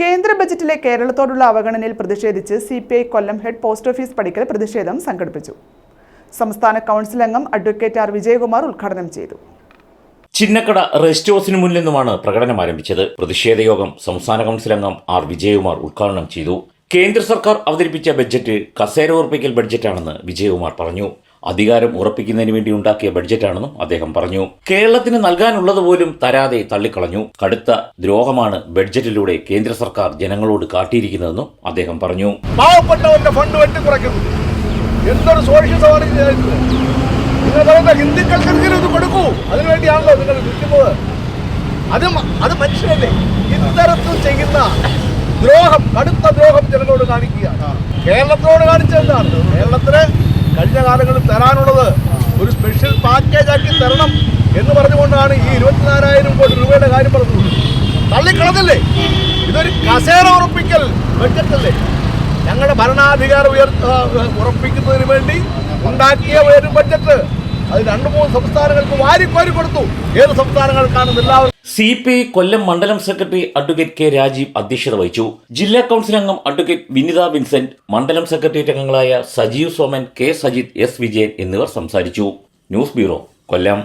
കേന്ദ്ര ബജറ്റിലെ കേരളത്തോടുള്ള അവഗണനയിൽ പ്രതിഷേധിച്ച് C Kollam head post office പടിക്കൽ പ്രതിഷേധം സംഘടിപ്പിച്ചു. സംസ്ഥാന കൗൺസിൽ അംഗം അഡ്വക്കേറ്റ് ആർ വിജയകുമാർ ഉദ്ഘാടനം ചെയ്തു. ചിന്നക്കട റെസ്റ്റ് ഹൗസിന് മുന്നിൽ നിന്നുമാണ് പ്രകടനം ആരംഭിച്ചത്. പ്രതിഷേധ യോഗം സംസ്ഥാന കൗൺസിൽ അംഗം ആർ വിജയകുമാർ ഉദ്ഘാടനം ചെയ്തു. കേന്ദ്ര സർക്കാർ അവതരിപ്പിച്ച ബഡ്ജറ്റ് കസേര ഉറപ്പിക്കൽ ബഡ്ജറ്റാണെന്ന് വിജയകുമാർ പറഞ്ഞു. അധികാരം ഉറപ്പിക്കുന്നതിന് വേണ്ടി ഉണ്ടാക്കിയ ബഡ്ജറ്റാണെന്നും അദ്ദേഹം പറഞ്ഞു. കേരളത്തിന് നൽകാനുള്ളത് പോലും തരാതെ തള്ളിക്കളഞ്ഞു. കടുത്ത ദ്രോഹമാണ് ബഡ്ജറ്റിലൂടെ കേന്ദ്ര സർക്കാർ ജനങ്ങളോട് കാട്ടിയിരിക്കുന്നതെന്നും അദ്ദേഹം പറഞ്ഞു. പാവപ്പെട്ടവരുടെ ഫണ്ട് വെട്ടിക്കുറയ്ക്കുന്നു. എന്തൊരു പറയുന്ന ഹിന്ദുക്കൾക്കെങ്കിലും ഇത് കൊടുക്കൂ. അതിനുവേണ്ടിയാണല്ലോ നിങ്ങൾ നിൽക്കുന്നത്. അത് അത് മനുഷ്യരല്ലേ ഇത്തരത്തിൽ ചെയ്യുന്ന ദ്രോഹം കടുത്ത ദ്രോഹം ജനങ്ങളോട് കാണിക്കുകയാണ്. കേരളത്തിനോട് കാണിച്ചെന്താണ് കേരളത്തിന് കഴിഞ്ഞ കാലങ്ങളിൽ തരാനുള്ളത് ഒരു സ്പെഷ്യൽ പാക്കേജ് ആക്കി തരണം എന്ന് പറഞ്ഞുകൊണ്ടാണ് ഈ ഇരുപത്തിനാലായിരം കോടി രൂപയുടെ കാര്യം പറഞ്ഞത് തള്ളിക്കളഞ്ഞല്ലേ ഇതൊരു കസേര ഉറപ്പിക്കൽ ബഡ്ജറ്റല്ലേ ഞങ്ങളുടെ ഭരണാധികാരം ഉയർ ഉറപ്പിക്കുന്നതിന് വേണ്ടി ഉണ്ടാക്കിയ ഒരു ബഡ്ജറ്റ് അത് രണ്ടു മൂന്ന് സംസ്ഥാനങ്ങൾക്ക് വാരിക്കോരി കൊടുത്തു. ഏത് സംസ്ഥാനങ്ങൾക്കാണ് എല്ലാവരും. സി പി ഐ കൊല്ലം മണ്ഡലം സെക്രട്ടറി അഡ്വക്കേറ്റ് കെ രാജീവ് അധ്യക്ഷത വഹിച്ചു. ജില്ലാ കൗൺസിൽ അംഗം അഡ്വക്കേറ്റ് വിനിത വിൻസെന്റ് മണ്ഡലം സെക്രട്ടേറിയറ്റ് അംഗങ്ങളായ സജീവ് സോമൻ കെ സജിത് എസ് വിജയൻ എന്നിവർ സംസാരിച്ചു. News bureau Kollam.